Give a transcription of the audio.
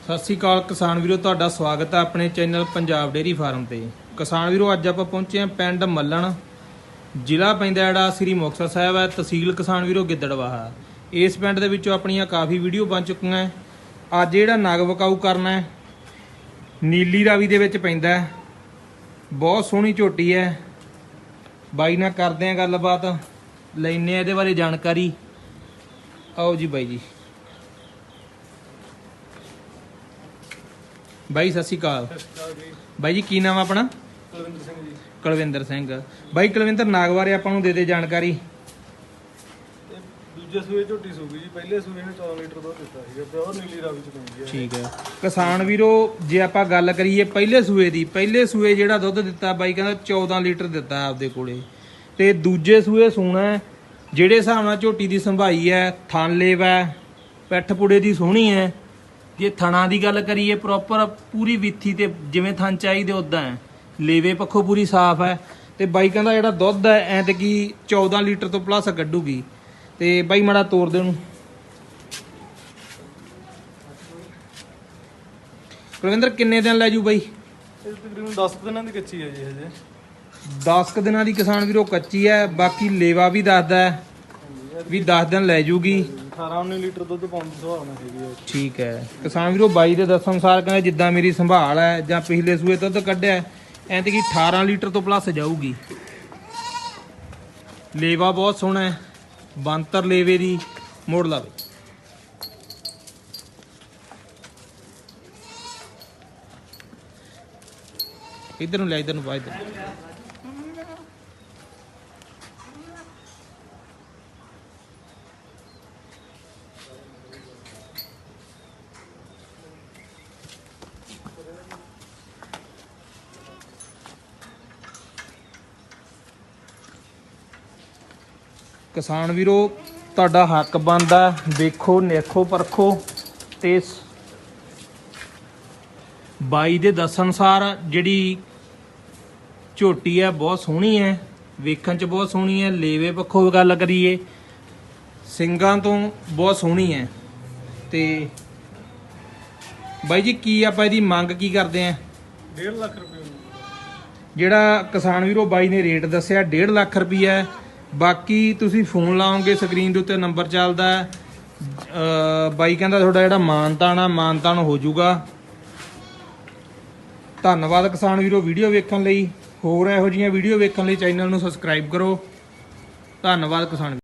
ਸਤਿ ਸ੍ਰੀ ਅਕਾਲ ਕਿਸਾਨ ਵੀਰੋ, ਤੁਹਾਡਾ ਸਵਾਗਤ ਹੈ ਆਪਣੇ ਚੈਨਲ ਪੰਜਾਬ ਡੇਰੀ ਫਾਰਮ ਤੇ। ਕਿਸਾਨ ਵੀਰੋ, ਅੱਜ ਆਪਾਂ ਪਹੁੰਚੇ ਹਾਂ ਪਿੰਡ ਮੱਲਣ। ਜ਼ਿਲ੍ਹਾ ਪੈਂਦਾ ਜਿਹੜਾ ਸ੍ਰੀ ਮੁਕਤਸਰ ਸਾਹਿਬ ਹੈ, ਤਹਿਸੀਲ ਕਿਸਾਨ ਵੀਰੋ ਗਿੱਦੜਵਾਹਾ ਇਸ ਪਿੰਡ ਦੇ ਵਿੱਚੋਂ ਆਪਣੀਆਂ ਕਾਫੀ ਵੀਡੀਓ ਬਣ ਚੁੱਕੀਆਂ ਅੱਜ ਜਿਹੜਾ ਨਗ ਵਕਾਊ ਕਰਨਾ ਹੈ, ਨੀਲੀ ਰਾਵੀ ਦੇ ਵਿੱਚ ਪੈਂਦਾ ਹੈ। ਬਹੁਤ ਸੋਹਣੀ ਝੋਟੀ ਹੈ। ਬਾਈ ਨਾਲ ਕਰਦੇ ਹਾਂ ਗੱਲਬਾਤ। ਲੈਨੇ ਆ ਇਹਦੇ ਬਾਰੇ ਜਾਣਕਾਰੀ। ਆਓ ਜੀ ਬਾਈ ਜੀ। ਬਾਈ ਸਤਿ ਸ਼੍ਰੀ ਅਕਾਲ। ਬਾਈ ਜੀ ਕੀ ਨਾਮ ਆ ਆਪਣਾ? ਕੁਲਵਿੰਦਰ ਸਿੰਘ ਜੀ। ਕੁਲਵਿੰਦਰ ਸਿੰਘ। ਬਾਈ ਕੁਲਵਿੰਦਰ ਨਾਗ ਬਾਰੇ ਆਪਾਂ ਨੂੰ ਦੇ ਦੇ ਜਾਣਕਾਰੀ। ਇਹ ਦੂਜੇ ਸੂਏ ਝੋਟੀ ਸੂਗੀ ਜੀ। ਪਹਿਲੇ ਸੂਏ ਨੇ 14 ਲੀਟਰ ਦੁੱਧ ਦਿੱਤਾ ਸੀਗਾ ਪਿਓਰ ਨੀਲੀ ਰਾਵੀ ਚ ਪੈਂਦੀ ਹੈ ਠੀਕ ਹੈ ਕਿਸਾਨ ਵੀਰੋ ਜੇ ਆਪਾਂ ਗੱਲ ਕਰੀਏ ਪਹਿਲੇ ਸੂਏ ਦੀ ਪਹਿਲੇ ਸੂਏ ਜਿਹੜਾ ਦੁੱਧ ਦਿੱਤਾ ਬਾਈ ਕਹਿੰਦਾ 14 ਲੀਟਰ ਦਿੱਤਾ ਆਪਦੇ ਕੋਲੇ। ਤੇ ਦੂਜੇ ਸੂਏ ਸੂਣਾ ਜਿਹੜੇ ਹਿਸਾਬ ਨਾਲ ਝੋਟੀ ਦੀ ਸੰਭਾਈ ਹੈ ਥਣ ਲੇਵਾ ਪਿੱਠ ਪੁੜੇ ਦੀ ਸੋਹਣੀ ਹੈ ਜੇ ਥਣਾ ਦੀ ਗੱਲ ਕਰੀਏ ਪ੍ਰੋਪਰ ਪੂਰੀ ਵਿੱਥੀ ਤੇ ਜਿਵੇਂ ਥਣ ਚਾਹੀਦੇ ਉਦਾਂ ਹੈ। ਲੇਵੇ ਪੱਖੋਂ ਪੂਰੀ ਸਾਫ਼ ਹੈ ਤੇ ਬਾਈ ਕਹਿੰਦਾ ਜਿਹੜਾ ਦੁੱਧ ਹੈ ਐ ਤੇ ਕੀ 14 ਲੀਟਰ ਤੋਂ ਪਲੱਸ ਕੱਢੂਗੀ। ਤੇ ਬਾਈ ਮੜਾ ਤੋੜ ਦੇ ਉਹਨੂੰ। ਕੁਲਵਿੰਦਰ ਕਿੰਨੇ ਦਿਨ ਲੈ ਜੂ ਬਾਈ? ਇਹ ਤਕਰੀਬਨ 10 ਕੁ ਦਿਨਾਂ ਦੀ ਕੱਚੀ ਹੈ ਜੀ ਹਜੇ। 10 ਕੁ ਦਿਨਾਂ ਦੀ ਕਿਸਾਨ ਵੀਰੋ ਕੱਚੀ ਹੈ ਬਾਕੀ ਲੇਵਾ ਵੀ ਦੱਸਦਾ ਹੈ। ਵੀ 10 ਦਿਨ ਲੈ ਜੂਗੀ? 18 19 ਲੀਟਰ ਦੁੱਧ ਪਾਉਣ ਦੀ ਸੰਭਾਵਨਾ ਹੈਗੀ ਹੈ ਠੀਕ ਹੈ। ਕਿਸਾਨ ਵੀਰੋ ਬਾਈ ਦੇ ਦੱਸਣ ਅਨੁਸਾਰ ਕਹਿੰਦਾ ਜਿੱਦਾਂ ਮੇਰੀ ਸੰਭਾਲ ਹੈ ਜਾਂ ਪਿਛਲੇ ਸੂਏ ਦੁੱਧ ਕੱਢਿਆ ਐਂ ਤੇ ਕੀ 18 ਲੀਟਰ ਤੋਂ ਪਲੱਸ ਜਾਊਗੀ। ਲੇਵਾ ਬਹੁਤ ਸੋਹਣਾ ਹੈ ਬੰਤਰ ਲੇਵੇ ਦੀ ਮੋੜ ਲਾ ਇਧਰ ਨੂੰ ਲੈ ਇਧਰ ਨੂੰ ਪਾ ਇਧਰ ਕਿਸਾਨ ਵੀਰੋ ਤੁਹਾਡਾ ਹੱਕ ਬਣਦਾ ਦੇਖੋ ਨੇਖੋ ਪਰਖੋ ਤੇ ਬਾਈ ਦੇ ਦੱਸਣ ਅਨੁਸਾਰ ਜਿਹੜੀ ਝੋਟੀ ਹੈ ਬਹੁਤ ਸੋਹਣੀ ਹੈ। ਵੇਖਣ ਚ ਬਹੁਤ ਸੋਹਣੀ ਹੈ ਲੇਵੇ ਪੱਖੋਂ ਗੱਲ ਕਰੀਏ। ਸਿੰਗਾਂ ਤੋਂ ਬਹੁਤ ਸੋਹਣੀ ਹੈ। ਤੇ ਬਾਈ ਜੀ ਕੀ ਆਪਾਂ ਇਹਦੀ ਮੰਗ ਕੀ ਕਰਦੇ ਆਂ 1.5 ਲੱਖ ਰੁਪਏ। ਜਿਹੜਾ ਕਿਸਾਨ ਵੀਰੋ ਬਾਈ ਨੇ ਰੇਟ ਦੱਸਿਆ 1.5 ਲੱਖ ਰੁਪਈਆ ਹੈ। ਬਾਕੀ ਤੁਸੀਂ ਫੋਨ ਲਾਓਗੇ, ਸਕਰੀਨ ਦੇ ਉੱਤੇ ਨੰਬਰ ਚੱਲਦਾ ਹੈ। ਬਾਈ ਕਹਿੰਦਾ ਤੁਹਾਡਾ ਜਿਹੜਾ ਮਾਨਤਾਨ ਆ, ਮਾਨਤਾਨ ਹੋ ਜਾਊਗਾ। ਧੰਨਵਾਦ ਕਿਸਾਨ ਵੀਰੋ ਵੀਡੀਓ ਵੇਖਣ ਲਈ। ਹੋਰ ਇਹੋ ਜਿਹੀਆਂ ਵੀਡੀਓ ਵੇਖਣ ਲਈ ਚੈਨਲ ਨੂੰ ਸਬਸਕ੍ਰਾਈਬ ਕਰੋ। ਧੰਨਵਾਦ ਕਿਸਾਨ